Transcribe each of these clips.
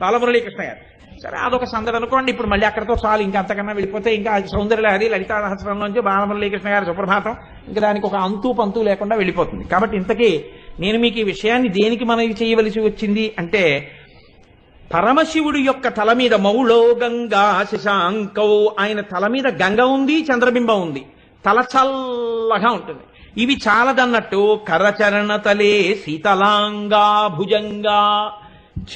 బాలమురళీకృష్ణ గారు సరే అదొక సందడి అనుకోండి. ఇప్పుడు మళ్ళీ అక్కడతో చాలు. ఇంకా అంతకన్నా వెళ్ళిపోతే ఇంకా సౌందర్యలహరి లలితా రహస్యంలోంచి బాలమురళీకృష్ణ గారి సుప్రభాతం. ఇంకా దానికి ఒక అంతు పంతు లేకుండా వెళ్ళిపోతుంది. కాబట్టి ఇంతకీ నేను మీకు ఈ విషయాన్ని దేనికి మనం చేయవలసి వచ్చింది అంటే పరమశివుడి యొక్క తల మీద మౌళో గంగా శశాంకౌ ఆయన తల మీద గంగ ఉంది చంద్రబింబం ఉంది. తల చల్లగా ఉంటుంది. ఇవి చాలదన్నట్టు కరచరణ తలే శీతలాంగా భుజంగా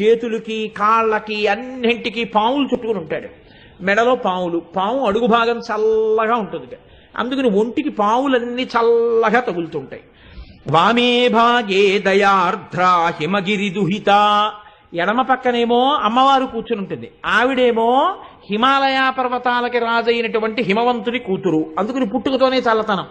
చేతులకి కాళ్ళకి అన్నింటికి పాములు చుట్టుకుని ఉంటాడు. మెడలో పాములు పాము అడుగు భాగం చల్లగా ఉంటుంది అందుకని ఒంటికి పాములన్నీ చల్లగా తగులుతుంటాయి. వామే భాగే దయార్ద్ర హిమగిరి దుహిత. ఎడమ పక్కనేమో అమ్మవారు కూర్చుని ఉంటుంది. ఆవిడేమో హిమాలయ పర్వతాలకి రాజైనటువంటి హిమవంతుడి కూతురు. అందుకని పుట్టుకతోనే చల్లతనం.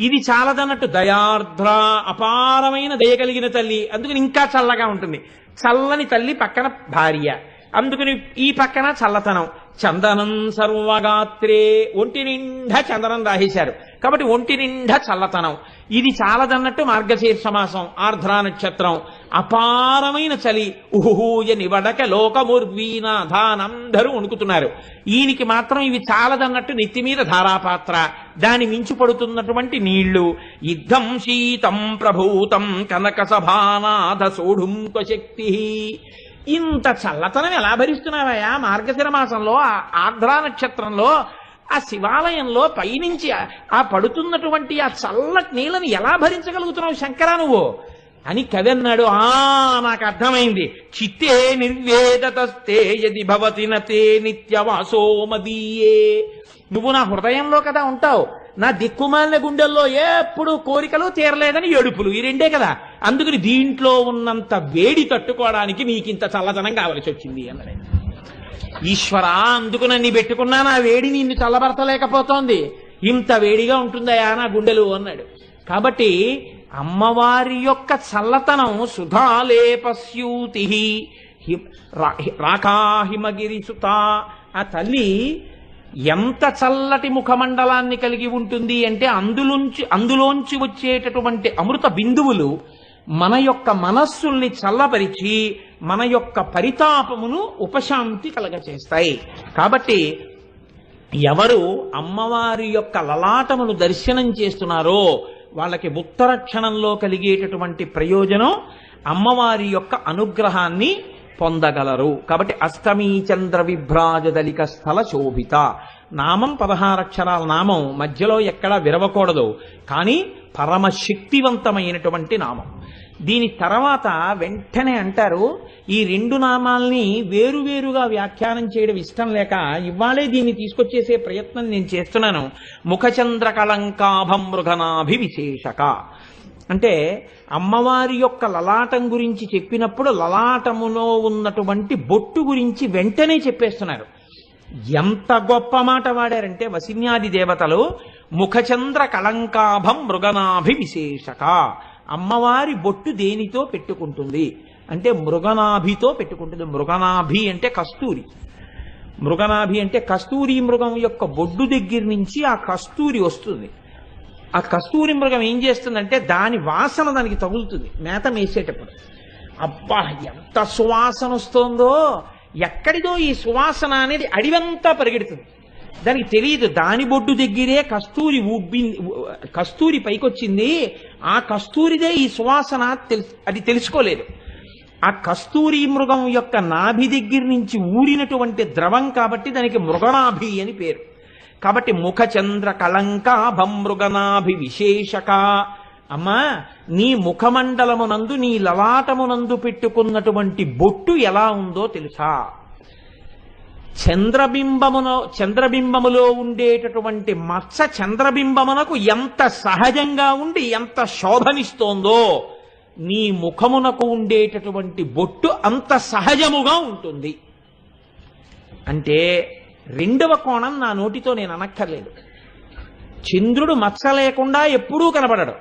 ఇది చాలదన్నట్టు దయార్ద్ర అపారమైన దయ కలిగిన తల్లి. అందుకని ఇంకా చల్లగా ఉంటుంది. చల్లని తల్లి పక్కన భార్య. అందుకని ఈ పక్కన చల్లతనం. చందనం సర్వగాత్రే ఒంటి నిండా చందనం రాసేశారు కాబట్టి ఒంటి నిండా చల్లతనం. ఇది చాలదన్నట్టు మార్గశీర్ష మాసం నక్షత్రం. అపారమైన చలి ఉహూయ నివడక లోకముర్వీనాథానందరూ వణుకుతున్నారు. ఈయనకి మాత్రం ఇవి చాలదన్నట్టు నెత్తి మీద ధారాపాత్ర. దాని మించి పడుతున్నటువంటి నీళ్ళు. యుద్ధం శీతం ప్రభూతం కనక సభానాథ సోఢుంక శక్తి. ఇంత చల్లతనం ఎలా భరిస్తున్నావయ్యా? మార్గశిర మాసంలో ఆ ఆర్ద్రా నక్షత్రంలో ఆ శివాలయంలో పైనుంచి ఆ- పడుతున్నటువంటి ఆ చల్లటి నీళ్ళని ఎలా భరించగలుగుతున్నావు శంకరా నువ్వు? అని కవి అన్నాడు ఆ నాకు అర్థమైంది. చిత్తే నిర్వేదతస్తే యది భవతి నతే నిత్యవాసో మదీయే నువ్వు నా హృదయంలో కదా ఉంటావు. నా దిక్కుమాలిన గుండెల్లో ఎప్పుడు కోరికలు తీరలేదని ఏడుపులు. ఈ రెండే కదా. అందుకని దీంట్లో ఉన్నంత వేడి తట్టుకోవడానికి నీకింత చల్లదనం కావలసి వచ్చింది అన్నాడు ఈశ్వరా అందుకు నన్ను పెట్టుకున్నా నా వేడి నిన్ను చల్లబరచలేకపోతోంది. ఇంత వేడిగా ఉంటుందయా నా గుండెలు అన్నాడు. కాబట్టి అమ్మవారి యొక్క చల్లతనం సుధాలేపస్యూతి రాకాహిమగిరి సుత. ఆ తల్లి ఎంత చల్లటి ముఖమండలాన్ని కలిగి ఉంటుంది అంటే అందులోంచి అందులోంచి వచ్చేటటువంటి అమృత బిందువులు మన యొక్క మనస్సుల్ని చల్లపరిచి మన యొక్క పరితాపమును ఉపశాంతి కలగచేస్తాయి. కాబట్టి ఎవరు అమ్మవారి యొక్క లలాటమును దర్శనం చేస్తున్నారో వాళ్ళకి ఉత్తర క్షణంలో కలిగేటటువంటి ప్రయోజనం అమ్మవారి యొక్క అనుగ్రహాన్ని పొందగలరు. కాబట్టి అష్టమీ చంద్ర విభ్రాజదలిక స్థల శోభిత. నామం పదహారక్షరాల నామం మధ్యలో ఎక్కడా విరవకూడదు. కానీ పరమశక్తివంతమైనటువంటి నామం. దీని తర్వాత వెంటనే అంటారు ఈ రెండు నామాల్ని వేరువేరుగా వ్యాఖ్యానం చేయడం ఇష్టం లేక ఇవాళే దీన్ని తీసుకొచ్చేసే ప్రయత్నం నేను చేస్తున్నాను. ముఖచంద్ర కళంకాభం మృగనాభి విశేషక అంటే అమ్మవారి యొక్క లలాటం గురించి చెప్పినప్పుడు లలాటములో ఉన్నటువంటి బొట్టు గురించి వెంటనే చెప్పేస్తున్నారు. ఎంత గొప్ప మాట వాడారంటే వసిన్యాది దేవతలు ముఖచంద్ర కళంకాభం మృగనాభి విశేషక అమ్మవారి బొట్టు దేనితో పెట్టుకుంటుంది? అంటే మృగనాభితో పెట్టుకుంటుంది. మృగనాభి అంటే కస్తూరి. మృగనాభి అంటే కస్తూరి మృగం యొక్క బొడ్డు దగ్గర నుంచి ఆ కస్తూరి వస్తుంది. ఆ కస్తూరి మృగం ఏం చేస్తుందంటే దాని వాసన దానికి తగులుతుంది. మేత మేసేటప్పుడు. అబ్బా ఎంత సువాసన వస్తుందో! ఎక్కడిదో ఈ సువాసన అనేది అడివంతా పరిగెడుతుంది. దానికి తెలియదు దాని బొడ్డు దగ్గరే కస్తూరి ఉబ్బింది కస్తూరి పైకొచ్చింది. ఆ కస్తూరిదే ఈ సువాసన అది తెలుసుకోలేదు. ఆ కస్తూరి మృగం యొక్క నాభి దగ్గర నుంచి ఊరినటువంటి ద్రవం కాబట్టి దానికి మృగనాభి అని పేరు. కాబట్టి ముఖచంద్ర కళంక భమృగనాభి విశేషక అమ్మా నీ ముఖమండలమునందు నీ లలాటమునందు పెట్టుకున్నటువంటి బొట్టు ఎలా ఉందో తెలుసా? చంద్రబింబమును చంద్రబింబములో ఉండేటటువంటి మత్స చంద్రబింబమునకు ఎంత సహజంగా ఉండి ఎంత శోభనిస్తోందో నీ ముఖమునకు ఉండేటటువంటి బొట్టు అంత సహజముగా ఉంటుంది. అంటే రెండవ కోణం నా నోటితో నేను అనక్కర్లేదు. చంద్రుడు మచ్చ లేకుండా ఎప్పుడూ కనపడడు.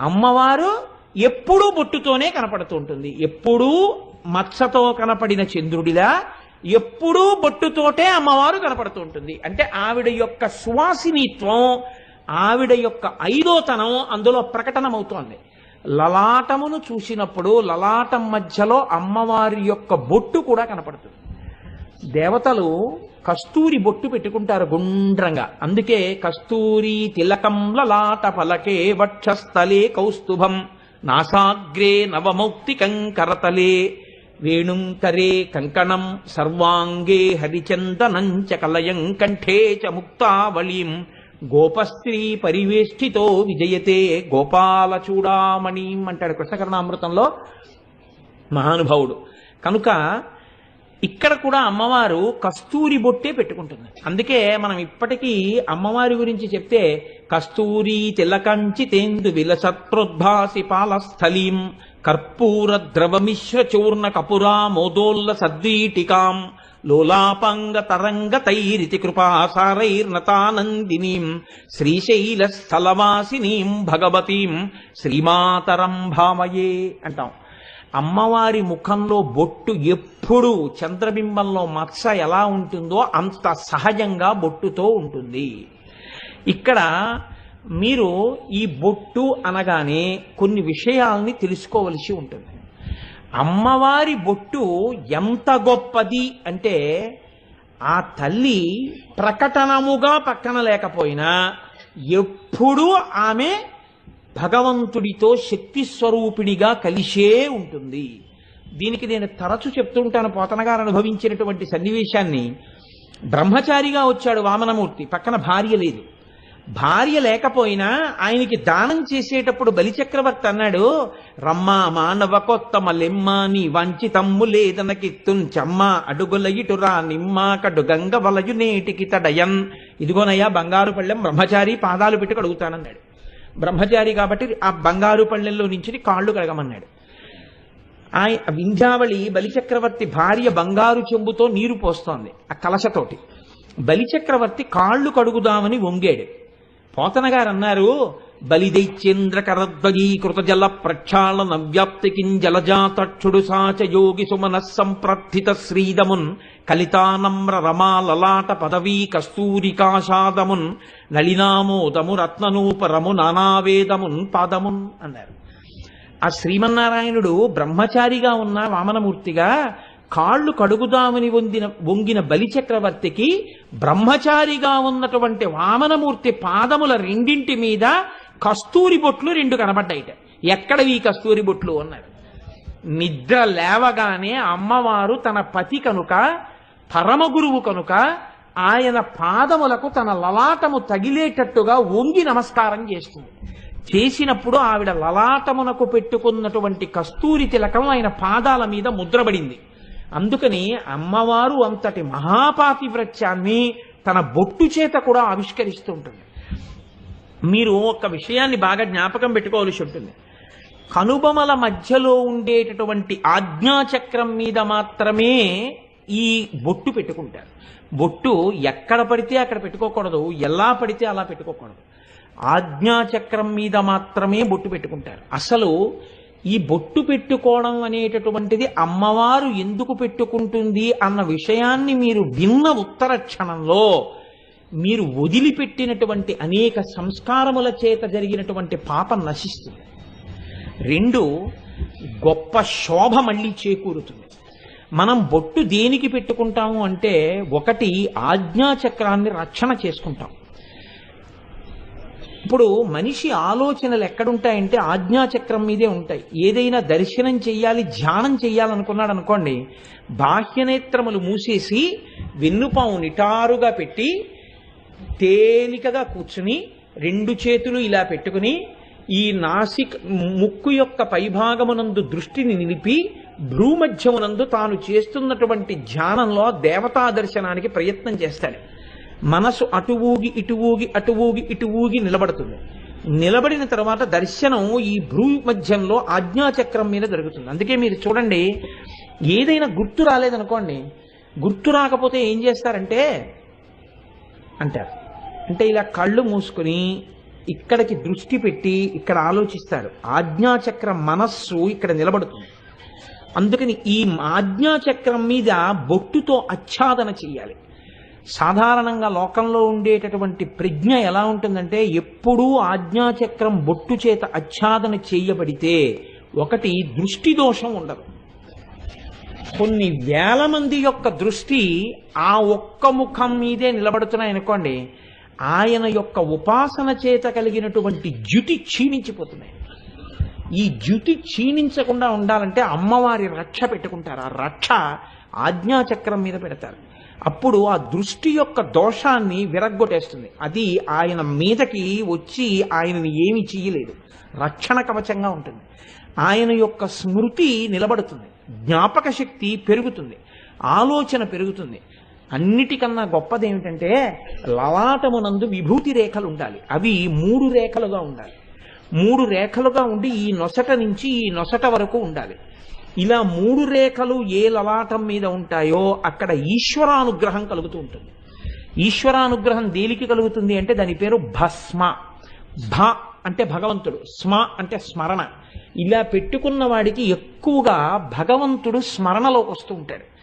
అమ్మవారు ఎప్పుడూ బొట్టుతోనే కనపడుతూ ఉంటుంది. ఎప్పుడూ మచ్చతో కనపడిన చంద్రుడిలా ఎప్పుడూ బొట్టుతోటే అమ్మవారు కనపడుతూ ఉంటుంది. అంటే ఆవిడ యొక్క సువాసినిత్వం ఆవిడ యొక్క ఐదోతనం అందులో ప్రకటనమవుతోంది. లలాటమును చూసినప్పుడు లలాటం మధ్యలో అమ్మవారి యొక్క బొట్టు కూడా కనపడుతుంది. దేవతలు కస్తూరి బొట్టు పెట్టుకుంటారు గుండ్రంగా. అందుకే కస్తూరి తిలకం లలాట ఫలకే వక్షస్థలే కౌస్తుభం. నాసాగ్రే నవమౌక్తికం కరతలే. వేణుంకరే కంకణం సర్వాంగే హరిచందనం చ కలయం కంఠే చ ముక్తావళీం. గోపస్త్రీ పరివేష్టితో విజయతే గోపాలచూడామణిం అంటాడు కృష్ణకర్ణామృతంలో మహానుభావుడు. కనుక ఇక్కడ కూడా అమ్మవారు కస్తూరి బొట్టే పెట్టుకుంటుంది. అందుకే మనం ఇప్పటికీ అమ్మవారి గురించి చెప్తే కస్తూరి తిలకంచి తేందు విలసత్రోద్భాసి పాలస్థలీం కర్పూర ద్రవమిశ్ర చూర్ణ కపురా మోదోల్ల సద్వీటికాం లోలాపంగ తరంగ తైరితి కృపాసారైర్నతానందినీం శ్రీశైల స్థలవాసినీం భగవతీం శ్రీమాతరం భావయే అంటాం. అమ్మవారి ముఖంలో బొట్టు ఎప్పుడు చంద్రబింబంలో మచ్చ ఎలా ఉంటుందో అంత సహజంగా బొట్టుతో ఉంటుంది. ఇక్కడ మీరు ఈ బొట్టు అనగానే కొన్ని విషయాల్ని తెలుసుకోవలసి ఉంటుంది. అమ్మవారి బొట్టు ఎంత గొప్పది అంటే ఆ తల్లి ప్రకటనముగా పక్కన లేకపోయినా ఎప్పుడూ ఆమె భగవంతుడితో శక్తి స్వరూపిణిగా కలిసే ఉంటుంది. దీనికి నేను తరచు చెప్తుంటాను పోతనగారు అనుభవించినటువంటి సన్నివేశాన్ని. బ్రహ్మచారిగా వచ్చాడు వామనమూర్తి పక్కన భార్య లేదు. భార్య లేకపోయినా ఆయనకి దానం చేసేటప్పుడు బలిచక్రవర్తి అన్నాడు రమ్మా మానవ కొత్తమ లెమ్మ నీ వంచి తమ్ము లేదనకిత్తున్ చెమ్మ అడుగుల ఇటురా నిమ్మ కడు గంగ వలయు నేటికి తడయన్. ఇదిగోనయ్యా బంగారు పళ్ళెం బ్రహ్మచారి పాదాలు పెట్టుకు కడుగుతానన్నాడు బ్రహ్మచారి కాబట్టి ఆ బంగారు పళ్ళెల్లో నుంచి కాళ్ళు కడగమన్నాడు. ఆయ వింధ్యావళి బలిచక్రవర్తి భార్య బంగారు చెంబుతో నీరు పోస్తోంది ఆ కలశతోటి. బలిచక్రవర్తి కాళ్ళు కడుగుదామని వంగాడు. పోతన గారు అన్నారు బలిదైత్యేంద్ర కరద్వయీకృత జల ప్రక్షాళన వ్యాప్తికిం జలజాతక్షుడు సాచ యోగి సుమన సంప్రర్థిత శ్రీదమున్ కలితానమ్ర రమాలలాట పదవీ కస్తూరికాషాదమున్ నళినామోదము రత్ననూపరము నానావేదమున్ పాదమున్ అన్నారు. ఆ శ్రీమన్నారాయణుడు బ్రహ్మచారిగా ఉన్న వామనమూర్తిగా కాళ్ళు కడుగుదామని వందిన వంగిన బలిచక్రవర్తికి బ్రహ్మచారిగా ఉన్నటువంటి వామనమూర్తి పాదముల రెండింటి మీద కస్తూరి బొట్లు రెండు కనబడ్డాయిట. ఎక్కడవి ఈ కస్తూరి బొట్లు అన్నాడు నిద్ర లేవగానే అమ్మవారు తన పతి కనుక పరమగురువు కనుక ఆయన పాదములకు తన లలాటము తగిలేటట్టుగా వంగి నమస్కారం చేస్తుంది. చేసినప్పుడు ఆవిడ లలాటమునకు పెట్టుకున్నటువంటి కస్తూరి తిలకం ఆయన పాదాల మీద ముద్రబడింది అందుకని అమ్మవారు అంతటి మహాపాతివ్రత్యాన్ని తన బొట్టు చేత కూడా ఆవిష్కరిస్తూ ఉంటుంది. మీరు ఒక విషయాన్ని బాగా జ్ఞాపకం పెట్టుకోవాల్సి ఉంటుంది. కనుబొమల మధ్యలో ఉండేటటువంటి ఆజ్ఞాచక్రం మీద మాత్రమే ఈ బొట్టు పెట్టుకుంటారు. బొట్టు ఎక్కడ పడితే అక్కడ పెట్టుకోకూడదు ఎలా పడితే అలా పెట్టుకోకూడదు. ఆజ్ఞాచక్రం మీద మాత్రమే బొట్టు పెట్టుకుంటారు. అసలు ఈ బొట్టు పెట్టుకోవడం అనేటటువంటిది అమ్మవారు ఎందుకు పెట్టుకుంటుంది అన్న విషయాన్ని మీరు విన్న ఉత్తర క్షణంలో మీరు వదిలిపెట్టినటువంటి అనేక సంస్కారముల చేత జరిగినటువంటి పాపం నశిస్తుంది. రెండు గొప్ప శోభ మళ్ళీ చేకూరుతుంది. మనం బొట్టు దేనికి పెట్టుకుంటాము అంటే ఒకటి ఆజ్ఞాచక్రాన్ని రక్షణ చేసుకుంటాం. ఇప్పుడు మనిషి ఆలోచనలు ఎక్కడుంటాయంటే ఆజ్ఞాచక్రం మీదే ఉంటాయి. ఏదైనా దర్శనం చెయ్యాలి ధ్యానం చెయ్యాలనుకున్నాడు అనుకోండి బాహ్యనేత్రములు మూసేసి వెన్నుపాము నిటారుగా పెట్టి తేలికగా కూర్చుని రెండు చేతులు ఇలా పెట్టుకుని ఈ నాసిక్ ముక్కు యొక్క పైభాగమునందు దృష్టిని నిలిపి భ్రూమధ్యమునందు తాను చేస్తున్నటువంటి ధ్యానంలో దేవతా దర్శనానికి ప్రయత్నం చేస్తాడు. మనసు అటు ఊగి ఇటు ఊగి అటు ఊగి ఇటు ఊగి నిలబడుతుంది. నిలబడిన తర్వాత దర్శనం ఈ భ్రూ మధ్యంలో ఆజ్ఞాచక్రం మీద జరుగుతుంది. అందుకే మీరు చూడండి ఏదైనా గుర్తు రాలేదనుకోండి గుర్తు రాకపోతే ఏం చేస్తారంటే అంటారు. అంటే ఇలా కళ్ళు మూసుకుని ఇక్కడికి దృష్టి పెట్టి ఇక్కడ ఆలోచిస్తారు. ఆజ్ఞాచక్రం మనస్సు ఇక్కడ నిలబడుతుంది. అందుకని ఈ ఆజ్ఞాచక్రం మీద బొట్టుతో ఆచ్ఛాదన చేయాలి. సాధారణంగా లోకంలో ఉండేటటువంటి ప్రజ్ఞ ఎలా ఉంటుందంటే ఎప్పుడూ ఆజ్ఞాచక్రం బొట్టు చేత ఆచ్ఛాదన చేయబడితే ఒకటి దృష్టి దోషం ఉండదు. కొన్ని వేల మంది యొక్క దృష్టి ఆ ఒక్క ముఖం మీదే నిలబడుతున్నాయనుకోండి ఆయన యొక్క ఉపాసన చేత కలిగినటువంటి జ్యుతి క్షీణించిపోతున్నాయి. ఈ జ్యుతి క్షీణించకుండా ఉండాలంటే అమ్మవారి రక్ష పెట్టుకుంటారు. ఆ రక్ష ఆజ్ఞాచక్రం మీద పెడతారు. అప్పుడు ఆ దృష్టి యొక్క దోషాన్ని విరగ్గొట్టేస్తుంది. అది ఆయన మీదకి వచ్చి ఆయనని ఏమి చేయలేదు. రక్షణ కవచంగా ఉంటుంది. ఆయన యొక్క స్మృతి నిలబడుతుంది. జ్ఞాపక శక్తి పెరుగుతుంది. ఆలోచన పెరుగుతుంది. అన్నిటికన్నా గొప్పది ఏమిటంటే లలాటమునందు విభూతి రేఖలు ఉండాలి. అవి మూడు రేఖలుగా ఉండాలి. మూడు రేఖలుగా ఉండి ఈ నొసట నుంచి ఈ నొసట వరకు ఉండాలి. ఇలా మూడు రేఖలు ఏ లలాటం మీద ఉంటాయో అక్కడ ఈశ్వరానుగ్రహం కలుగుతూ ఉంటుంది. ఈశ్వరానుగ్రహం దేనికి కలుగుతుంది అంటే దాని పేరు భస్మ. భ అంటే భగవంతుడు స్మ అంటే స్మరణ. ఇలా పెట్టుకున్న వాడికి ఎక్కువగా భగవంతుడు స్మరణలోకి వస్తూ ఉంటాడు.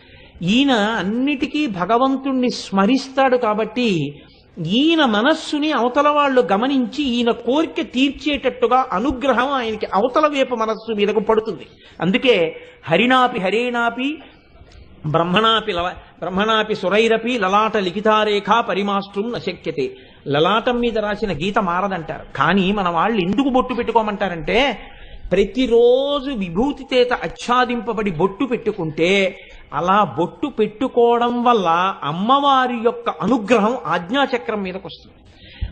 ఈయన అన్నిటికీ భగవంతుణ్ణి స్మరిస్తాడు కాబట్టి ఈయన మనస్సుని అవతల వాళ్ళు గమనించి ఈయన కోరిక తీర్చేటట్టుగా అనుగ్రహం ఆయనకి అవతల వైపు మనస్సు మీదకు పడుతుంది. అందుకే హరినాపి హరేనాపి బ్రహ్మణాపి లవ బ్రహ్మణాపి సురైరపి లలాట లిఖితారేఖ పరిమాష్ట్రం నశక్యతే. లలాటం మీద రాసిన గీత మారదంటారు. కానీ మన వాళ్ళు ఎందుకు బొట్టు పెట్టుకోమంటారంటే ప్రతిరోజు విభూతి చేత ఆచ్ఛాదింపబడి బొట్టు పెట్టుకుంటే అలా బొట్టు పెట్టుకోవడం వల్ల అమ్మవారి యొక్క అనుగ్రహం ఆజ్ఞాచక్రం మీదకి వస్తుంది.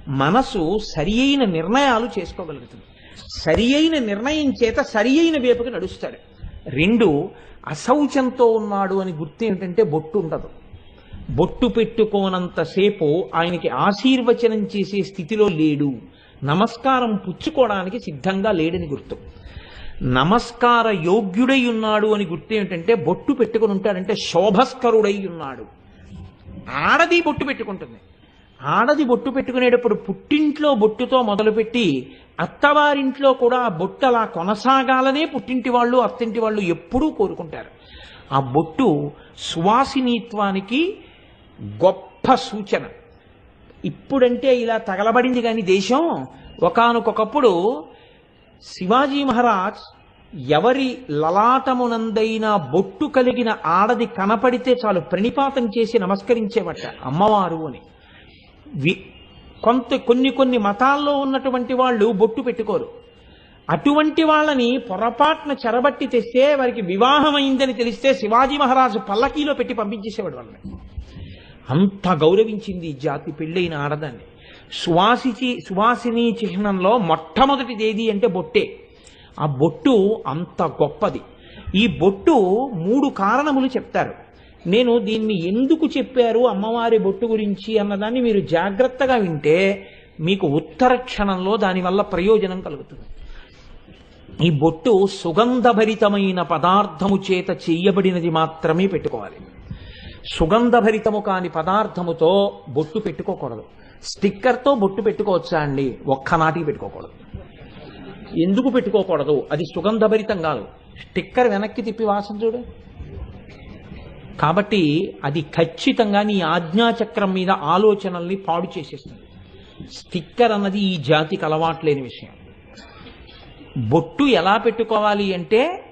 మనసు సరి అయిన నిర్ణయాలు చేసుకోగలుగుతుంది. సరి అయిన నిర్ణయం చేత సరి అయిన వేపుకి నడుస్తాడు. రెండు అశౌచంతో ఉన్నాడు అని గుర్తు ఏమిటంటే బొట్టు ఉండదు. బొట్టు పెట్టుకోనంతసేపు ఆయనకి ఆశీర్వచనం చేసే స్థితిలో లేడు. నమస్కారం పుచ్చుకోవడానికి సిద్ధంగా లేడని గుర్తు. నమస్కార యోగ్యుడై ఉన్నాడు అని గుర్తు ఏమిటంటే బొట్టు పెట్టుకుని ఉంటాడంటే శోభస్కరుడై ఉన్నాడు ఆడది బొట్టు పెట్టుకుంటుంది. ఆడది బొట్టు పెట్టుకునేటప్పుడు పుట్టింట్లో బొట్టుతో మొదలుపెట్టి అత్తవారింట్లో కూడా ఆ బొట్టు అలా కొనసాగాలనే పుట్టింటి వాళ్ళు అత్తింటి వాళ్ళు ఎప్పుడూ కోరుకుంటారు. ఆ బొట్టు సువాసినీత్వానికి గొప్ప సూచన. ఇప్పుడంటే ఇలా తగలబడింది కానీ దేశం. ఒకనకొకప్పుడు శివాజీ మహారాజ్ ఎవరి లలాటమునందైనా బొట్టు కలిగిన ఆడది కనపడితే చాలు ప్రణిపాతం చేసి నమస్కరించేవట అమ్మవారు అని. వి కొంత కొన్ని కొన్ని మతాల్లో ఉన్నటువంటి వాళ్ళు బొట్టు పెట్టుకోరు. అటువంటి వాళ్ళని పొరపాటున చెరబట్టి తెస్తే వారికి వివాహం అయిందని తెలిస్తే శివాజీ మహారాజు పల్లకీలో పెట్టి పంపించేసేవాడు వాళ్ళని. అంత గౌరవించింది జాతి పెళ్ళైన ఆడదాన్ని. సువాసిచి సువాసిని చిహ్నంలో మొట్టమొదటిది ఏది అంటే బొట్టే. ఆ బొట్టు అంత గొప్పది. ఈ బొట్టు మూడు కారణములు చెప్తారు. నేను దీన్ని ఎందుకు చెప్పారు అమ్మవారి బొట్టు గురించి అన్నదాన్ని మీరు జాగ్రత్తగా వింటే మీకు ఉత్తర క్షణంలో దానివల్ల ప్రయోజనం కలుగుతుంది. ఈ బొట్టు సుగంధభరితమైన పదార్థము చేత చేయబడినది మాత్రమే పెట్టుకోవాలి. సుగంధభరితము కాని పదార్థముతో బొట్టు పెట్టుకోకూడదు. స్టిక్కర్తో బొట్టు పెట్టుకోవచ్చా అండి? ఒక్కనాటికి పెట్టుకోకూడదు. ఎందుకు పెట్టుకోకూడదు? అది సుగంధభరితం కాదు. స్టిక్కర్ వెనక్కి తిప్పి వాసన చూడు. కాబట్టి అది ఖచ్చితంగా నీ ఆజ్ఞాచక్రం మీద ఆలోచనల్ని పాడు చేసేస్తుంది. స్టిక్కర్ అన్నది ఈ జాతికి అలవాట్లేని విషయం. బొట్టు ఎలా పెట్టుకోవాలి అంటే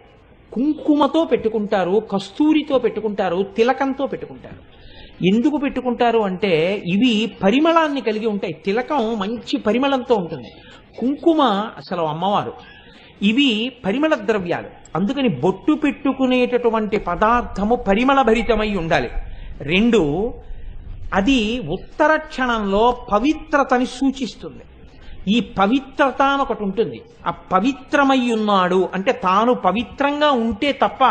కుంకుమతో పెట్టుకుంటారు కస్తూరితో పెట్టుకుంటారు తిలకంతో పెట్టుకుంటారు. ఎందుకు పెట్టుకుంటారు అంటే ఇవి పరిమళాన్ని కలిగి ఉంటాయి. తిలకం మంచి పరిమళంతో ఉంటుంది. కుంకుమ అసలు అమ్మవారు. ఇవి పరిమళ ద్రవ్యాలు. అందుకని బొట్టు పెట్టుకునేటటువంటి పదార్థము పరిమళ భరితమై ఉండాలి. రెండు అది ఉత్తర క్షణంలో పవిత్రతని సూచిస్తుంది. ఈ పవిత్రత అని ఒకటి ఉంటుంది. ఆ పవిత్రమై ఉన్నాడు అంటే తాను పవిత్రంగా ఉంటే తప్ప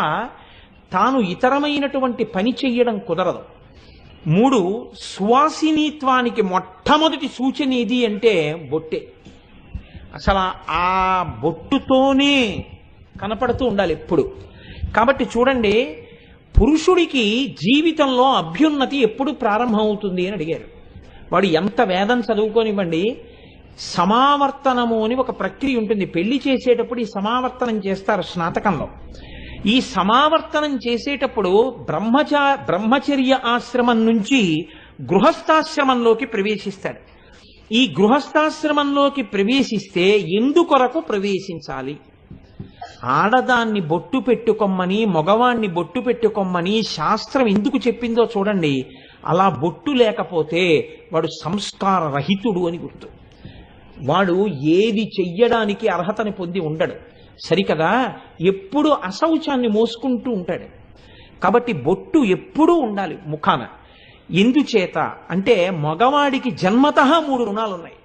తాను ఇతరమైనటువంటి పని చెయ్యడం కుదరదు. మూడు సువాసినిత్వానికి మొట్టమొదటి సూచన ఏది అంటే బొట్టే. అసలు ఆ బొట్టుతోనే కనపడుతూ ఉండాలి ఎప్పుడు. కాబట్టి చూడండి పురుషుడికి జీవితంలో అభ్యున్నతి ఎప్పుడు ప్రారంభమవుతుంది అని అడిగారు. వాడు ఎంత వేదం చదువుకోనివ్వండి సమావర్తనము అని ఒక ప్రక్రియ ఉంటుంది. పెళ్ళి చేసేటప్పుడు ఈ సమావర్తనం చేస్తారు స్నాతకంలో. ఈ సమావర్తనం చేసేటప్పుడు బ్రహ్మచ బ్రహ్మచర్య ఆశ్రమం నుంచి గృహస్థాశ్రమంలోకి ప్రవేశిస్తాడు ఈ గృహస్థాశ్రమంలోకి ప్రవేశిస్తే ఎందుకొరకు ప్రవేశించాలి? ఆడదాన్ని బొట్టు పెట్టుకొమ్మని మగవాణ్ణి బొట్టు పెట్టుకొమ్మని శాస్త్రం ఎందుకు చెప్పిందో చూడండి. అలా బొట్టు లేకపోతే వాడు సంస్కార రహితుడు అని గుర్తు. వాడు ఏది చెయ్యడానికి అర్హతని పొంది ఉండడు. సరికదా? ఎప్పుడు అశౌచాన్ని మోసుకుంటూ ఉంటాడు. కాబట్టి బొట్టు ఎప్పుడూ ఉండాలి ముఖాన. ఎందుచేత? అంటే మగవాడికి జన్మత మూడు రుణాలు ఉన్నాయి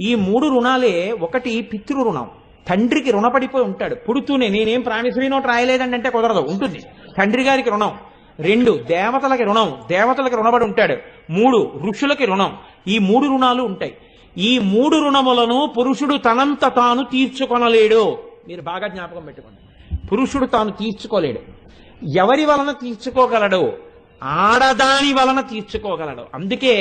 ఈ మూడు రుణాలే ఒకటి పితృ రుణం తండ్రికి రుణపడిపోయి ఉంటాడు. పుడుతూనే నేనేం ప్రాణిశ్రీ నోట్ రాయలేదండి అంటే కుదరదు. ఉంటుంది. తండ్రి గారికి రుణం. రెండు దేవతలకి రుణం. దేవతలకి రుణపడి ఉంటాడు. మూడు ఋషులకి రుణం. ఈ మూడు రుణాలు ఉంటాయి. ఈ మూడు రుణములను పురుషుడు తనంత తాను తీర్చుకొనలేడు. మీరు బాగా జ్ఞాపకం పెట్టుకోండి. పురుషుడు తాను తీర్చుకోలేడు. ఎవరి వలన తీర్చుకోగలడు ఆడదాని వలన తీర్చుకోగలడు. అందుకే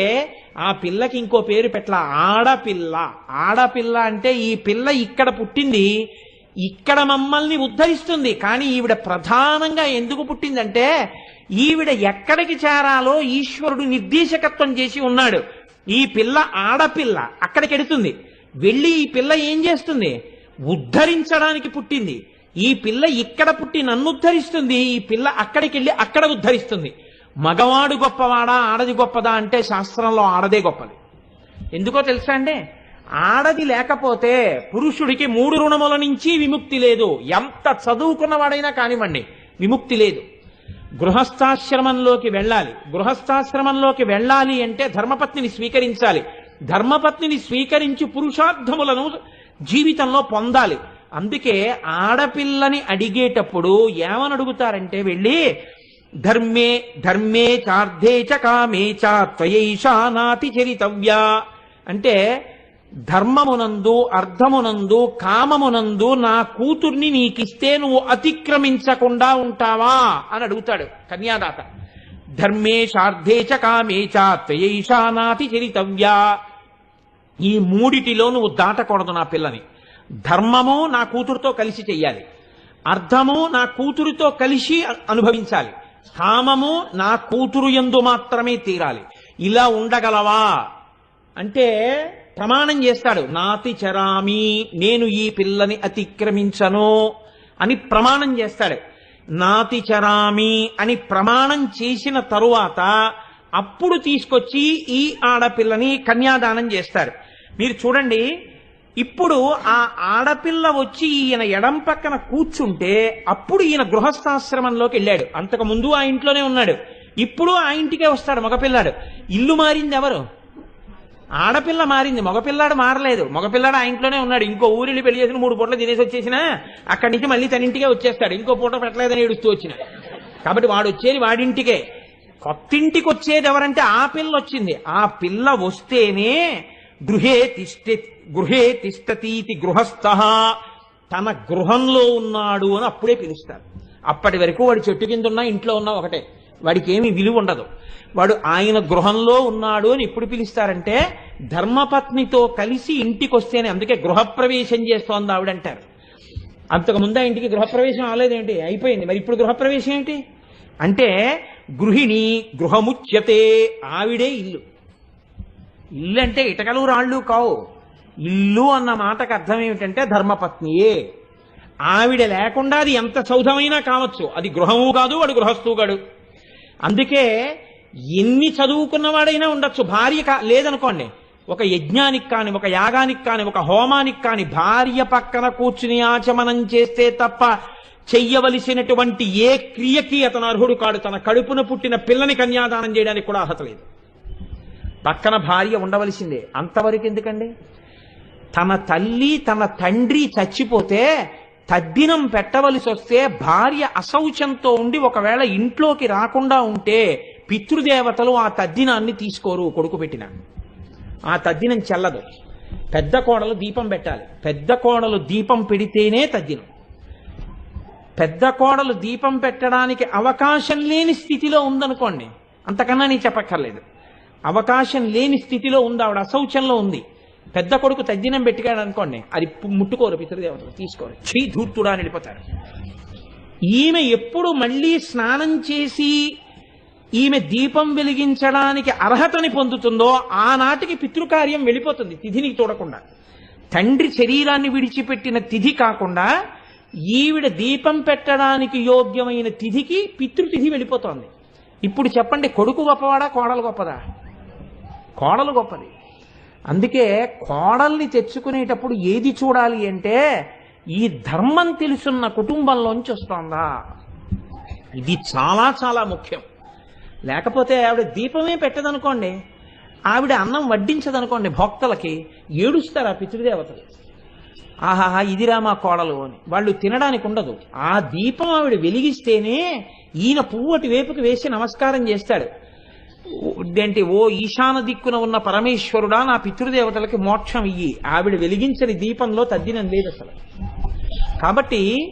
ఆ పిల్లకి ఇంకో పేరు పెట్ల ఆడపిల్ల. ఆడపిల్ల అంటే ఈ పిల్ల ఇక్కడ పుట్టింది ఇక్కడ మమ్మల్ని ఉద్ధరిస్తుంది. కానీ ఈవిడ ప్రధానంగా ఎందుకు పుట్టిందంటే ఈవిడ ఎక్కడికి చేరాలో ఈశ్వరుడు నిర్దేశకత్వం చేసి ఉన్నాడు. ఈ పిల్ల ఆడపిల్ల అక్కడికి ఎడుతుంది. వెళ్ళి ఈ పిల్ల ఏం చేస్తుంది? ఉద్ధరించడానికి పుట్టింది. ఈ పిల్ల ఇక్కడ పుట్టి నన్ను ఉద్ధరిస్తుంది. ఈ పిల్ల అక్కడికి వెళ్ళి అక్కడ ఉద్ధరిస్తుంది. మగవాడు గొప్పవాడా ఆడది గొప్పదా అంటే శాస్త్రంలో ఆడదే గొప్పది. ఎందుకో తెలుసా అండి? ఆడది లేకపోతే పురుషుడికి మూడు రుణముల నుంచి విముక్తి లేదు. ఎంత చదువుకున్నవాడైనా కానివ్వండి విముక్తి లేదు. గృహస్థాశ్రమంలోకి వెళ్ళాలి. గృహస్థాశ్రమంలోకి వెళ్ళాలి అంటే ధర్మపత్నిని స్వీకరించాలి. ధర్మపత్నిని స్వీకరించి పురుషార్థములను జీవితంలో పొందాలి. అందుకే ఆడపిల్లని అడిగేటప్పుడు ఏమని అడుగుతారంటే వెళ్ళి ధర్మే ధర్మే చార్ధే చ కామే చ త్వయైషా నాతి చరితవ్యా. అంటే ధర్మమునందు అర్థమునందు కామమునందు నా కూతుర్ని నీకిస్తే నువ్వు అతిక్రమించకుండా ఉంటావా అని అడుగుతాడు కన్యాదాత. ధర్మే శార్ధే చ కామే చ త్వయైషా నాతి చరితవ్యా. ఈ మూడిటిలో నువ్వు దాటకూడదు నా పిల్లని. ధర్మము నా కూతురుతో కలిసి చెయ్యాలి. అర్థము నా కూతురితో కలిసి అనుభవించాలి. కామము నా కూతురు ఎందు మాత్రమే తీరాలి. ఇలా ఉండగలవా? అంటే ప్రమాణం చేస్తాడు. నాతి చరామి నేను ఈ పిల్లని అతిక్రమించను అని ప్రమాణం చేస్తాడు. నాతి చరామి అని ప్రమాణం చేసిన తరువాత అప్పుడు తీసుకొచ్చి ఈ ఆడపిల్లని కన్యాదానం చేస్తారు మీరు చూడండి ఇప్పుడు ఆ ఆడపిల్ల వచ్చి ఈయన ఎడం పక్కన కూర్చుంటే అప్పుడు ఈయన గృహస్థాశ్రమంలోకి వెళ్ళాడు. అంతకు ముందు ఆ ఇంట్లోనే ఉన్నాడు. ఇప్పుడు ఆ ఇంటికే వస్తాడు మగపిల్లాడు. ఇల్లు మారింది ఎవరు? ఆడపిల్ల మారింది. మగపిల్లాడు మారలేదు. మగపిల్లాడు ఆ ఇంట్లోనే ఉన్నాడు. ఇంకో ఊరిని పెళ్ళి చేసిన మూడు పూటలు తినేసి వచ్చేసినా అక్కడి నుంచి మళ్ళీ తన ఇంటికే వచ్చేస్తాడు. ఇంకో పూట పెట్టలేదని ఏడుస్తూ వచ్చిన. కాబట్టి వాడు వచ్చేది వాడింటికే. కొత్తింటికి వచ్చేది ఎవరంటే ఆ పిల్ల వచ్చింది. ఆ పిల్ల వస్తేనే గృహే తిష్ట గృహే తిష్టతీతి గృహస్థ. తన గృహంలో ఉన్నాడు అని అప్పుడే పిలుస్తారు. అప్పటి వరకు వాడి చెట్టు కింద ఉన్నా ఇంట్లో ఉన్నా ఒకటే. వాడికి ఏమి విలువ ఉండదు. వాడు ఆయన గృహంలో ఉన్నాడు అని ఎప్పుడు పిలుస్తారంటే ధర్మపత్నితో కలిసి ఇంటికి వస్తేనే అందుకే గృహప్రవేశం చేస్తోంది ఆవిడంటారు. అంతకు ముందు ఆ ఇంటికి గృహప్రవేశం అవ్వలేదేంటి అయిపోయింది. మరి ఇప్పుడు గృహప్రవేశం ఏంటి? అంటే గృహిణి గృహముచ్యతే ఆవిడే ఇల్లు. ఇల్లు అంటే ఇటకలు రాళ్ళు కావు. ఇల్లు అన్న మాటకు అర్థం ఏమిటంటే ధర్మపత్నియే. ఆవిడ లేకుండా అది ఎంత సౌధమైనా కావచ్చు. అది గృహము కాదు వాడు గృహస్థు కాడు అందుకే ఎన్ని చదువుకున్నవాడైనా ఉండొచ్చు. భార్య కా లేదనుకోండి. ఒక యజ్ఞానికి కాని ఒక యాగానికి కాని ఒక హోమానికి కాని భార్య పక్కన కూర్చుని ఆచమనం చేస్తే తప్ప చెయ్యవలసినటువంటి ఏ క్రియకి అతను అర్హుడు కాడు. తన కడుపున పుట్టిన పిల్లని కన్యాదానం చేయడానికి కూడా అర్హత లేదు. పక్కన భార్య ఉండవలసిందే. అంతవరకు ఎందుకండి? తన తల్లి తన తండ్రి చచ్చిపోతే తద్దినం పెట్టవలసి వస్తే భార్య అశౌచంతో ఉండి ఒకవేళ ఇంట్లోకి రాకుండా ఉంటే పితృదేవతలు ఆ తద్దినాన్ని తీసుకోరు కొడుకు పెట్టిన. ఆ తద్దినం చెల్లదు. పెద్ద కోడలు దీపం పెట్టాలి. పెద్ద కోడలు దీపం పెడితేనే తద్దినం. పెద్ద కోడలు దీపం పెట్టడానికి అవకాశం లేని స్థితిలో ఉందనుకోండి అంతకన్నా నేను చెప్పక్కర్లేదు. అవకాశం లేని స్థితిలో ఉంది ఆవిడ అశౌచంలో ఉంది. పెద్ద కొడుకు తజ్జినం పెట్టుకాడు అనుకోండి అది ముట్టుకోరు పితృదేవతలు తీసుకోరు. శ్రీ ధూర్తుడా అని వెళ్ళిపోతారు. ఈమె ఎప్పుడు మళ్ళీ స్నానం చేసి ఈమె దీపం వెలిగించడానికి అర్హతని పొందుతుందో ఆనాటికి పితృకార్యం వెళ్ళిపోతుంది తిథిని చూడకుండా. తండ్రి శరీరాన్ని విడిచిపెట్టిన తిథి కాకుండా ఈవిడ దీపం పెట్టడానికి యోగ్యమైన తిథికి పితృతిథి వెళ్ళిపోతోంది. ఇప్పుడు చెప్పండి కొడుకు గొప్పవాడా కోడలు గొప్పదా? కోడలు గొప్పది. అందుకే కోడల్ని తెచ్చుకునేటప్పుడు ఏది చూడాలి అంటే ఈ ధర్మం తెలుసున్న కుటుంబంలోంచి వస్తోందా. ఇది చాలా చాలా ముఖ్యం. లేకపోతే ఆవిడ దీపమే పెట్టదనుకోండి ఆవిడ అన్నం వడ్డించదనుకోండి భక్తులకి ఏడుస్తారు ఆ పితృదేవతలు. ఆహాహా ఇదిరా మా కోడలు అని. వాళ్ళు తినడానికి ఉండదు. ఆ దీపం ఆవిడ వెలిగిస్తేనే ఈయన పువ్వటి వేపుకి వేసి నమస్కారం చేస్తాడు. ఏంటి ఓ ఈశాన దిక్కున ఉన్న పరమేశ్వరుడా నా పితృదేవతలకి మోక్షం ఇయ్యి. ఆవిడ వెలిగించని దీపంలో తద్దినం లేదు అసలు. కాబట్టి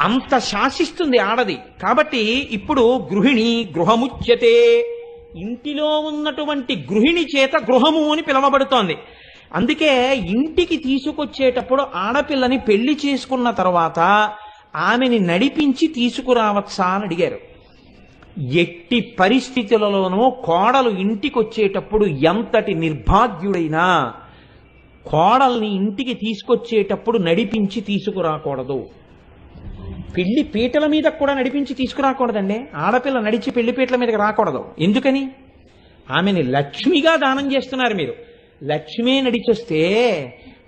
అంత శాసిస్తుంది ఆడది. కాబట్టి ఇప్పుడు గృహిణి గృహముచ్యతే. ఇంటిలో ఉన్నటువంటి గృహిణి చేత గృహము అని పిలవబడుతోంది. అందుకే ఇంటికి తీసుకొచ్చేటప్పుడు ఆడపిల్లని పెళ్ళి చేసుకున్న తర్వాత ఆమెని నడిపించి తీసుకురావచ్చా అని అడిగారు. ఎట్టి పరిస్థితులలోనూ కోడలు ఇంటికి వచ్చేటప్పుడు ఎంతటి నిర్భాగ్యుడైనా కోడల్ని ఇంటికి తీసుకొచ్చేటప్పుడు నడిపించి తీసుకురాకూడదు. పెళ్ళి పీటల మీద కూడా నడిపించి తీసుకురాకూడదండి. ఆడపిల్ల నడిచి పెళ్ళి పీటల మీదకి రాకూడదు. ఎందుకని? ఆమెని లక్ష్మిగా దానం చేస్తున్నారు మీరు. లక్ష్మే నడిచొస్తే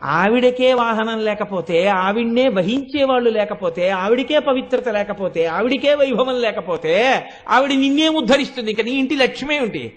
ఆవిడకే వాహనం లేకపోతే ఆవిడ్నే వహించేవాళ్ళు లేకపోతే ఆవిడికే పవిత్రత లేకపోతే ఆవిడికే వైభవం లేకపోతే ఆవిడ నిన్నే ఉద్ధరిస్తుంది. ఇక నీ ఇంటి లక్ష్యమే ఉంటి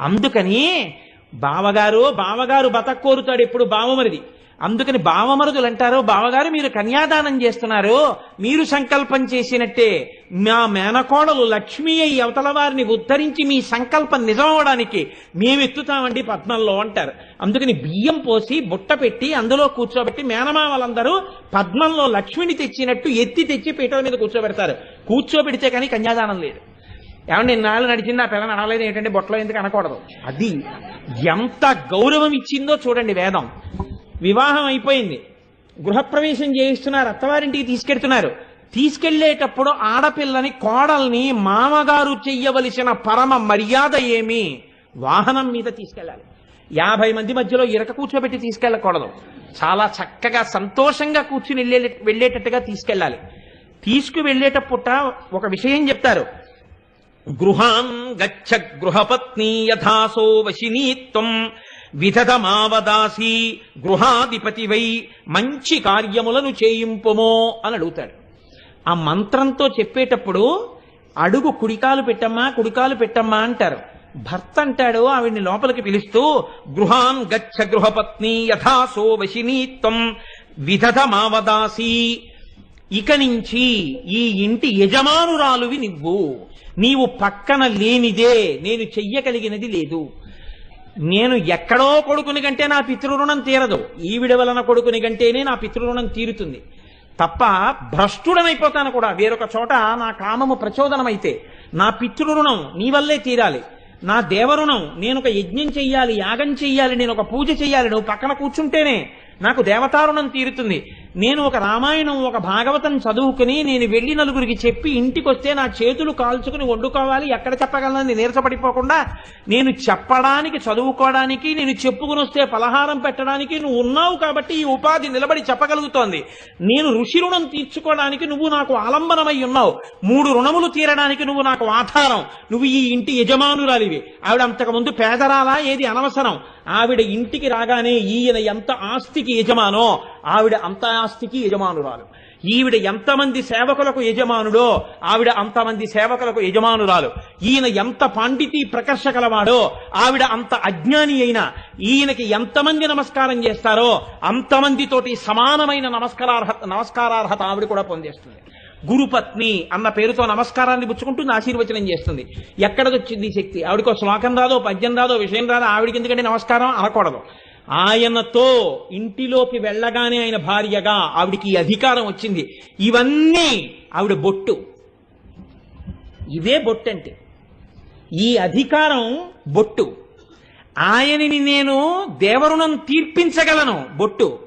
అందుకని బావగారు బావగారు బతక్కోరుతాడు ఎప్పుడు? బావమరిది. అందుకని బావమరుదులు అంటారు బావగారు మీరు కన్యాదానం చేస్తున్నారు. మీరు సంకల్పం చేసినట్టే మా మేనకోడలు లక్ష్మీ అయి అవతల వారిని ఉద్ధరించి మీ సంకల్పం నిజం అవడానికి మేము ఎత్తుతామండి పద్మంలో అంటారు. అందుకని బియ్యం పోసి బుట్ట పెట్టి అందులో కూర్చోబెట్టి మేనమామలందరూ పద్మంలో లక్ష్మిని తెచ్చినట్టు ఎత్తి తెచ్చి పీటల మీద కూర్చోబెడతారు. కూర్చోబెడితే కానీ కన్యాదానం లేదు. ఏమంటే ఇన్నాళ్ళు నడిచింది ఆ పిల్ల నడవలేదు ఏంటంటే బొట్టలో ఎందుకు అనకూడదు? అది ఎంత గౌరవం ఇచ్చిందో చూడండి వేదం. వివాహం అయిపోయింది. గృహప్రవేశం చేయిస్తున్నారు అత్తవారింటికి తీసుకెళ్తున్నారు. తీసుకెళ్ళేటప్పుడు ఆడపిల్లని కోడల్ని మామగారు చెయ్యవలసిన పరమ మర్యాద ఏమి? వాహనం మీద తీసుకెళ్ళాలి. యాభై మంది మధ్యలో ఇరక కూర్చోబెట్టి తీసుకెళ్ళకూడదు. చాలా చక్కగా సంతోషంగా కూర్చుని వెళ్ళే వెళ్ళేటట్టుగా తీసుకెళ్ళాలి. తీసుకు వెళ్ళేటప్పుట ఒక విషయం చెప్తారు. గృహాన్ గచ్చ గృహపత్ని యథాసో వశినీత్వం. విధదమావదాసి గృహాధిపతి వై మంచి కార్యములను చేయింపుమో అని అడుగుతాడు. ఆ మంత్రంతో చెప్పేటప్పుడు అడుగు కుడికాలు పెట్టమ్మా కుడికాలు పెట్టమ్మా అంటారు. భర్త అంటాడు ఆవిడ్ని లోపలికి పిలుస్తూ గృహాన్ గచ్చ గృహపత్ని యథాసో వశినీత్వం విధదమావదాసి ఇక నుంచి ఈ ఇంటి యజమానురాలువి నువ్వు. నీవు పక్కన లేనిదే నేను చెయ్యగలిగినది లేదు. నేను ఎక్కడో కొడుకుని కంటే నా పితృరుణం తీరదు. ఈవిడ వలన కొడుకుని కంటేనే నా పితృరుణం తీరుతుంది. తప్ప భ్రష్టుడనైపోతాను కూడా. వేరొక చోట నా కామము ప్రచోదనమైతే నా పితృరుణం నీ వల్లే తీరాలి. నా దేవరుణం నేను ఒక యజ్ఞం చెయ్యాలి యాగం చెయ్యాలి నేను ఒక పూజ చెయ్యాలి. నువ్వు పక్కన కూర్చుంటేనే నాకు దేవతారుణం తీరుతుంది. నేను ఒక రామాయణం ఒక భాగవతం చదువుకుని నేను వెళ్ళి నలుగురికి చెప్పి ఇంటికి వస్తే నా చేతులు కాల్చుకుని వండుకోవాలి. ఎక్కడ చెప్పగలనని నీరసపడిపోకుండా నేను చెప్పడానికి చదువుకోవడానికి నేను చెప్పుకుని వస్తే పలహారం పెట్టడానికి నువ్వు ఉన్నావు కాబట్టి ఈ ఉపాధి నిలబడి చెప్పగలుగుతోంది. నేను ఋషి రుణం తీర్చుకోవడానికి నువ్వు నాకు ఆలంబనమై ఉన్నావు. మూడు రుణములు తీరడానికి నువ్వు నాకు ఆధారం. నువ్వు ఈ ఇంటి యజమానురాలివి. ఆవిడ అంతకుముందు పేదరాలా? ఏది అనవసరం. ఆవిడ ఇంటికి రాగానే ఈయన ఎంత ఆస్తికి యజమానో ఆవిడ అంత ఆస్తికి యజమానురాలు. ఈవిడ ఎంతమంది సేవకులకు యజమానుడో ఆవిడ అంతమంది సేవకులకు యజమానురాలు. ఈయన ఎంత పాండితీ ప్రకర్ష కలవాడో ఆవిడ అంత అజ్ఞాని అయినా ఈయనకి ఎంతమంది నమస్కారం చేస్తారో అంతమందితోటి సమానమైన నమస్కారార్హత నమస్కారార్హత ఆవిడ కూడా పొందేస్తుంది. గురుపత్ని అన్న పేరుతో నమస్కారాన్ని పుచ్చుకుంటుంది ఆశీర్వచనం చేస్తుంది. ఎక్కడికొచ్చింది శక్తి? ఆవిడకో శ్లోకం రాదో పద్యం రాదో విషయం రాదో ఆవిడకి ఎందుకంటే నమస్కారం అనకూడదు. ఆయనతో ఇంటిలోకి వెళ్ళగానే ఆయన భార్యగా ఆవిడికి ఈ అధికారం వచ్చింది. ఇవన్నీ ఆవిడ బొట్టు. ఇవే బొట్టు అంటే ఈ అధికారం బొట్టు. ఆయనని నేను దేవరుణం తీర్పించగలను బొట్టు.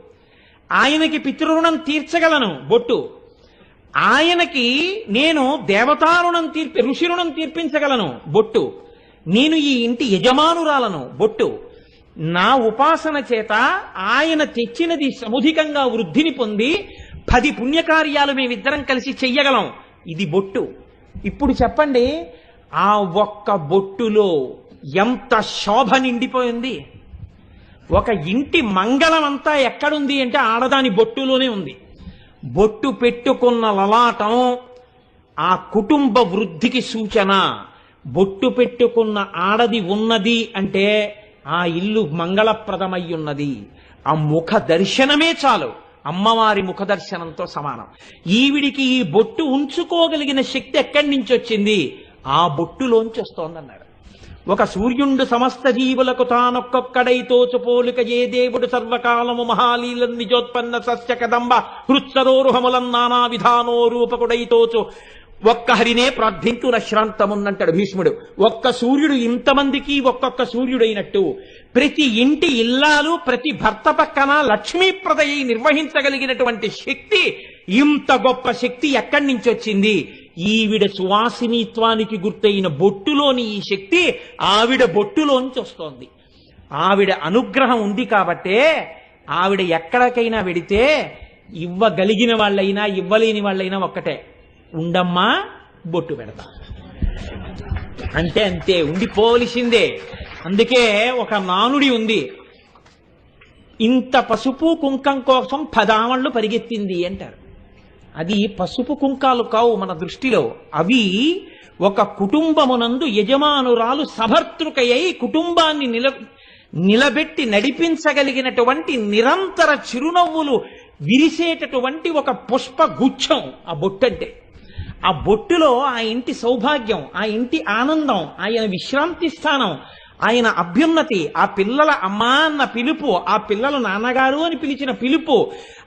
ఆయనకి పితృరుణం తీర్చగలను బొట్టు. ఆయనకి నేను దేవతారుణం తీర్పి ఋషి రుణం తీర్పించగలను బొట్టు. నేను ఈ ఇంటి యజమానురాలను బొట్టు. నా ఉపాసన చేత ఆయన తెచ్చినది సముధికంగా వృద్ధిని పొంది పది పుణ్యకార్యాలు మేమిద్దరం కలిసి చెయ్యగలం. ఇది బొట్టు. ఇప్పుడు చెప్పండి ఆ ఒక్క బొట్టులో ఎంత శోభ నిండిపోయింది? ఒక ఇంటి మంగళం అంతా ఎక్కడుంది అంటే ఆడదాని బొట్టులోనే ఉంది. బొట్టు పెట్టుకున్న లలాటం ఆ కుటుంబ వృద్ధికి సూచన బొట్టు పెట్టుకున్న ఆడది ఉన్నది అంటే ఆ ఇల్లు మంగళప్రదమయ్యున్నది. ఆ ముఖ దర్శనమే చాలు. అమ్మవారి ముఖ దర్శనంతో సమానం. ఈవిడికి ఈ బొట్టు ఉంచుకోగలిగిన శక్తి ఎక్కడి నుంచి వచ్చింది? ఆ బొట్టులోంచి వస్తోందన్నాడు. ఒక సూర్యుండు సమస్త జీవులకు తానొక్కొక్కడై తోచుపోలుక ఏ దేవుడు సర్వకాలము మహాలీల నిజోత్పన్న సస్య కదంబ హృత్సరోరుహములం నానా విధానో రూపకుడై తోచు. ఒక్క హరినే ప్రార్థింతున శ్రాంతమున్నంటాడు భీష్ముడు. ఒక్క సూర్యుడు ఇంతమందికి ఒక్కొక్క సూర్యుడైనట్టు. ప్రతి ఇంటి ఇల్లాలు ప్రతి భర్త పక్కన లక్ష్మీప్రదయి నిర్వహించగలిగినటువంటి శక్తి ఇంత గొప్ప శక్తి ఎక్కడి నుంచి వచ్చింది? ఈవిడ సువాసినిత్వానికి గుర్తయిన బొట్టులోని ఈ శక్తి ఆవిడ బొట్టులోంచి వస్తోంది. ఆవిడ అనుగ్రహం ఉంది కాబట్టే ఆవిడ ఎక్కడికైనా వెడితే ఇవ్వగలిగిన వాళ్ళైనా ఇవ్వలేని వాళ్ళైనా ఒక్కటే. ఉండమ్మా బొట్టు పెడతా. అంటే అంతే ఉండిపోవలసిందే అందుకే ఒక నానుడి ఉంది. ఇంత పసుపు కుంకం కోసం పదావళ్ళు పరిగెత్తింది అంటారు. అది పసుపు కుంకాలు కావు మన దృష్టిలో. అవి ఒక కుటుంబమునందు యజమానురాలు సభర్తృకయ్యి కుటుంబాన్ని నిల నిలబెట్టి నడిపించగలిగినటువంటి నిరంతర చిరునవ్వులు విరిసేటటువంటి ఒక పుష్పగుచ్ఛం ఆ బొట్టంటే. ఆ బొట్టులో ఆ ఇంటి సౌభాగ్యం ఆ ఇంటి ఆనందం ఆయన విశ్రాంతి స్థానం ఆయన అభ్యున్నతి ఆ పిల్లల అమ్మా అన్న పిలుపు ఆ పిల్లలు నాన్నగారు అని పిలిచిన పిలుపు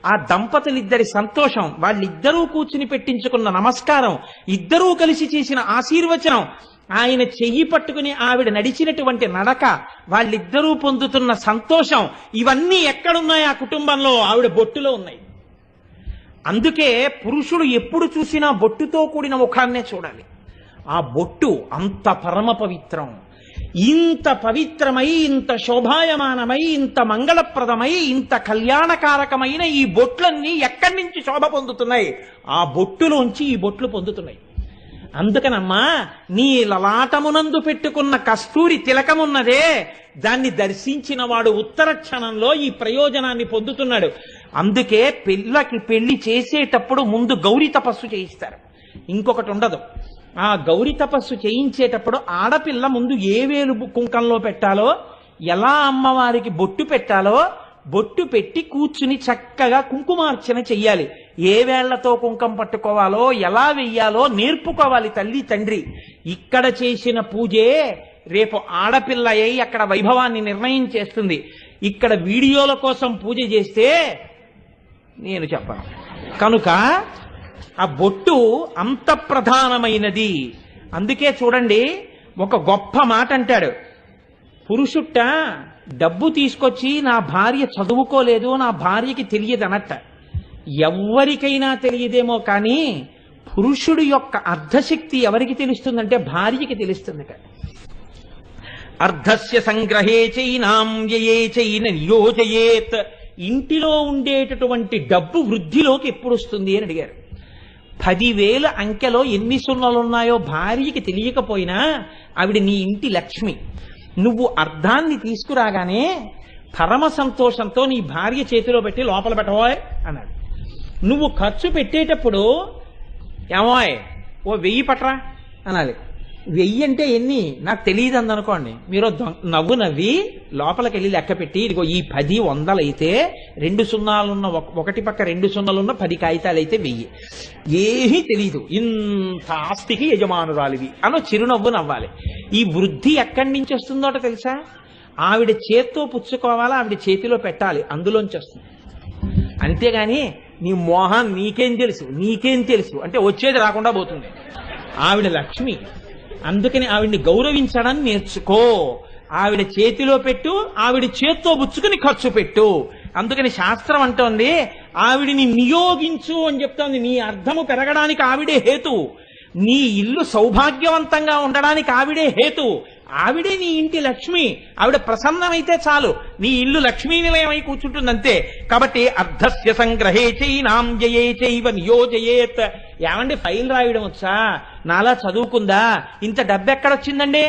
ఆ దంపతులిద్దరి సంతోషం వాళ్ళిద్దరూ కూర్చుని పెట్టించుకున్న నమస్కారం ఇద్దరూ కలిసి చేసిన ఆశీర్వచనం ఆయన చెయ్యి పట్టుకుని ఆవిడ నడిచినటువంటి నడక వాళ్ళిద్దరూ పొందుతున్న సంతోషం ఇవన్నీ ఎక్కడున్నాయి ఆ కుటుంబంలో? ఆవిడ బొట్టులో ఉన్నాయి. అందుకే పురుషుడు ఎప్పుడు చూసినా బొట్టుతో కూడిన ముఖాన్నే చూడాలి. ఆ బొట్టు అంత పరమ పవిత్రం. ఇంత పవిత్రమై ఇంత శోభాయమానమై ఇంత మంగళప్రదమై ఇంత కళ్యాణకారకమైన ఈ బొట్లన్నీ ఎక్కడి నుంచి శోభ పొందుతున్నాయి? ఆ బొట్టులోంచి ఈ బొట్లు పొందుతున్నాయి. అందుకనమ్మా నీ లలాటమునందు పెట్టుకున్న కస్తూరి తిలకమున్నదే. దాన్ని దర్శించిన వాడు ఉత్తర క్షణంలో ఈ ప్రయోజనాన్ని పొందుతున్నాడు. అందుకే పిల్లకి పెళ్ళి చేసేటప్పుడు ముందు గౌరీ తపస్సు చేయిస్తారు. ఇంకొకటి ఉండదు. ఆ గౌరీ తపస్సు చేయించేటప్పుడు ఆడపిల్ల ముందు ఏ వేలు కుంకంలో పెట్టాలో ఎలా అమ్మవారికి బొట్టు పెట్టాలో బొట్టు పెట్టి కూర్చుని చక్కగా కుంకుమార్చన చెయ్యాలి. ఏ వేళ్ళతో కుంకం పట్టుకోవాలో ఎలా వెయ్యాలో నేర్పుకోవాలి తల్లి తండ్రి. ఇక్కడ చేసిన పూజే రేపు ఆడపిల్ల అయి అక్కడ వైభవాన్ని నిర్ణయం చేస్తుంది. ఇక్కడ వీడియోల కోసం పూజ చేస్తే నేను చెప్పను. కనుక ఆ బొట్టు అంత ప్రధానమైనది. అందుకే చూడండి ఒక గొప్ప మాట అంటాడు. పురుషుట్ట డబ్బు తీసుకొచ్చి నా భార్య చదువుకోలేదు నా భార్యకి తెలియదు అనట్ట ఎవరికైనా తెలియదేమో కానీ పురుషుడి యొక్క అర్ధశక్తి ఎవరికి తెలుస్తుందంటే భార్యకి తెలుస్తుంది అర్ధస్య సంగ్రహే చైనాం వ్యయే చైన నియోజయేత్. ఇంటిలో ఉండేటటువంటి డబ్బు వృద్ధిలోకి ఎప్పుడు వస్తుంది అని అడిగారు. పదివేల అంకెలో ఎన్ని సున్నలు ఉన్నాయో భార్యకి తెలియకపోయినా ఆవిడ నీ ఇంటి లక్ష్మి. నువ్వు అర్ధాన్ని తీసుకురాగానే పరమ సంతోషంతో నీ భార్య చేతిలో పెట్టి లోపల పెట్టబోయ్ అన్నాడు. నువ్వు ఖర్చు పెట్టేటప్పుడు ఏమోయ్ ఓ వెయ్యి పట్రా అనాలి. వెయ్యి అంటే ఎన్ని? నాకు తెలియదు అందనుకోండి. మీరు నవ్వు నవ్వి లోపలికి వెళ్ళి లెక్క పెట్టి ఇదిగో ఈ పది వందలైతే రెండు సున్నాలున్న ఒక- ఒకటి పక్క రెండు సున్నాలున్న పది కాగితాలు అయితే వెయ్యి. ఏమీ తెలియదు ఇంత ఆస్తికి యజమానురాలివి. అనో చిరునవ్వు నవ్వాలి. ఈ వృద్ధి ఎక్కడి నుంచి వస్తుందోట తెలుసా? ఆవిడ చేత్తో పుచ్చుకోవాలా? ఆవిడ చేతిలో పెట్టాలి. అందులోంచి వస్తుంది అంతేగాని నీ మోహం నీకేం తెలుసు? నీకేం తెలుసు? అంటే వచ్చేది రాకుండా పోతుంది. ఆవిడ లక్ష్మి. అందుకని ఆవిడ్ని గౌరవించడం నేర్చుకో. ఆవిడ చేతిలో పెట్టు ఆవిడ చేత్తో బుచ్చుకుని ఖర్చు పెట్టు. అందుకని శాస్త్రం అంటోంది ఆవిడిని నియోగించు అని చెప్తోంది. నీ అర్థము పెరగడానికి ఆవిడే హేతు. నీ ఇల్లు సౌభాగ్యవంతంగా ఉండడానికి ఆవిడే హేతు. ఆవిడే నీ ఇంటి లక్ష్మి. ఆవిడ ప్రసన్నమైతే చాలు. నీ ఇల్లు లక్ష్మీ నిలయమై కూర్చుంటుందంతే. కాబట్టి అర్ధస్య సంగ్రహే చైనాం జయే చైవ నియోజయేత్. ఏమండి ఫైల్ రాయడం వచ్చా? నాలా చదువుకుందా? ఇంత డబ్బెక్కడొచ్చిందండి